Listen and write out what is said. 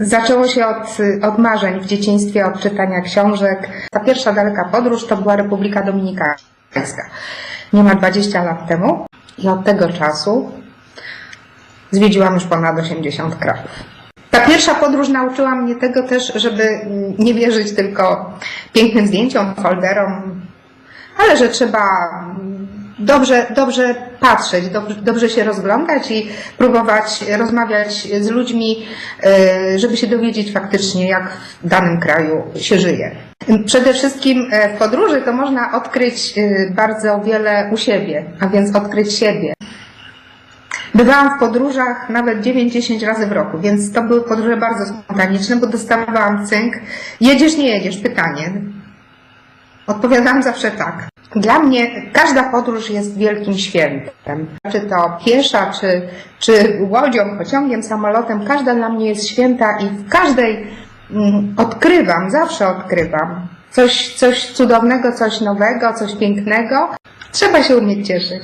Zaczęło się od, od marzeń w dzieciństwie, od czytania książek. Ta pierwsza daleka podróż to była Republika Dominikańska. Niemal 20 lat temu. I od tego czasu zwiedziłam już ponad 80 krajów. Ta pierwsza podróż nauczyła mnie tego też, żeby nie wierzyć tylko pięknym zdjęciom, folderom, ale że trzeba dobrze, dobrze patrzeć, dobrze, dobrze się rozglądać i próbować rozmawiać z ludźmi, e, żeby się dowiedzieć faktycznie, jak w danym kraju się żyje. Przede wszystkim e, w podróży to można odkryć e, bardzo wiele u siebie, a więc odkryć siebie. Bywałam w podróżach nawet 9-10 razy w roku, więc to były podróże bardzo spontaniczne, bo dostawałam cynk. Jedziesz, nie jedziesz? Pytanie. Odpowiadałam zawsze tak. Dla mnie każda podróż jest wielkim świętem. Czy to piesza, czy, czy łodzią, pociągiem, samolotem, każda dla mnie jest święta i w każdej mm, odkrywam, zawsze odkrywam coś, coś cudownego, coś nowego, coś pięknego. Trzeba się umieć cieszyć.